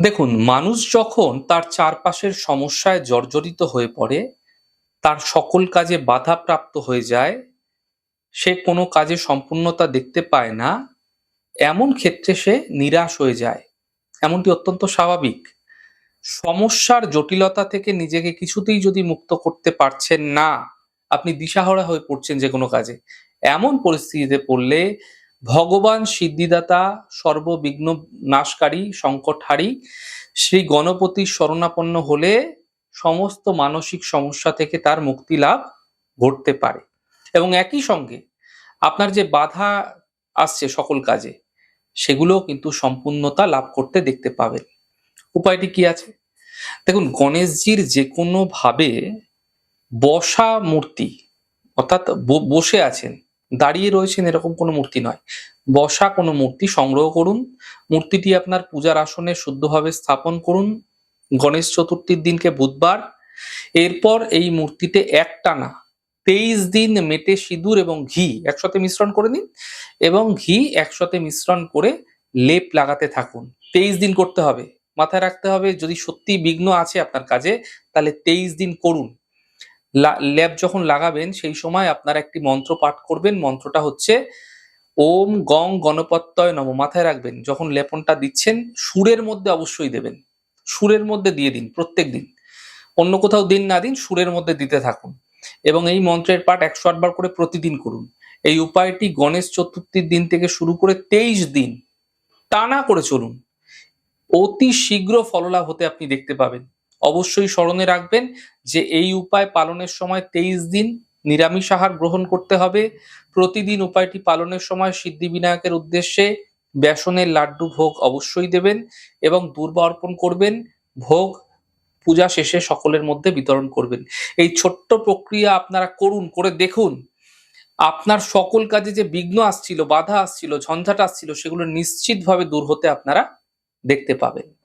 দেখুন, মানুষ যখন তার চারপাশের সমস্যায় জর্জরিত হয়ে পড়ে, তার সকল কাজে বাধাপ্রাপ্ত হয়ে যায়, সে কোনো কাজে সম্পূর্ণতা দেখতে পায় না, এমন ক্ষেত্রে সে নিরাশ হয়ে যায়। এমনটি অত্যন্ত স্বাভাবিক। সমস্যার জটিলতা থেকে নিজেকে কিছুতেই যদি মুক্ত করতে পারছেন না, আপনি দিশাহরা হয়ে পড়ছেন যে কোনো কাজে। এমন পরিস্থিতিতে পড়লে ভগবান সিদ্ধিদাতা, সর্ববিঘ্ন নাশকারী, সংকটহারী, শ্রী গণপতির শরণাপন্ন হলে সমস্ত মানসিক সমস্যা থেকে তার মুক্তি লাভ ঘটতে পারে। এবং একই সঙ্গে আপনার যে বাধা আসছে সকল কাজে, সেগুলোও কিন্তু সম্পূর্ণতা লাভ করতে দেখতে পাবেন। উপায়টি কি আছে? দেখুন, গণেশজির যে কোনো ভাবে বসা মূর্তি অর্থাৎ বসে আছেন দাঁড়িয়ে রয়েছেন এরকম কোনো মূর্তি নয়। বসা কোনো মূর্তি সংগ্রহ করুন। মূর্তিটি আপনার পূজার আসনে শুদ্ধভাবে স্থাপন করুন। গণেশ চতুর্থীর দিনকে বুধবার। এরপর এই মূর্তিতে একটানা তেইশ দিন মেটে সিঁদুর এবং ঘি একসাথে মিশ্রণ করে নিন এবং ঘি একসাথে মিশ্রণ করে লেপ লাগাতে থাকুন। তেইশ দিন করতে হবে। মাথায় রাখতে হবে, যদি সত্যি বিঘ্ন আছে আপনার কাজে, তাহলে তেইশ দিন করুন। লা- লেপ যখন লাগাবেন, সেই সময় আপনারা একটি মন্ত্র পাঠ করবেন। মন্ত্রটা হচ্ছে, ওম গং গণপত্যয় নম। মাথায় রাখবেন, যখন লেপনটা দিচ্ছেন, সুরের মধ্যে অবশ্যই দেবেন। সুরের মধ্যে দিয়ে দিন, প্রত্যেক দিন। অন্য কোথাও দিন না দিন, সুরের মধ্যে দিতে থাকুন। এবং এই মন্ত্রের পাঠ একশো আটবার করে প্রতিদিন করুন। এই উপায়টি গণেশ চতুর্থীর দিন থেকে শুরু করে তেইশ দিন টানা করে চলুন। অতি শীঘ্র ফললাভ হতে আপনি দেখতে পাবেন। অবশ্যই স্মরণে রাখবেন যে এই উপায় পালনের সময় তেইশ দিন নিরামিষ আহার গ্রহণ করতে হবে। প্রতিদিন উপায়টি পালনের সময় সিদ্ধিবিনায়কের উদ্দেশ্যে বেসনের লাড্ডু ভোগ অবশ্যই দেবেন এবং দুর্বা অর্পণ করবেন। ভোগ পূজা শেষে সকলের মধ্যে বিতরণ করবেন। এই ছোট্ট প্রক্রিয়া আপনারা করুন, করে দেখুন। আপনার সকল কাজে যে বিঘ্ন আসছিল, বাধা আসছিল, ঝঞ্ঝাট আসছিল, সেগুলো নিশ্চিতভাবে দূর হতে আপনারা দেখতে পাবেন।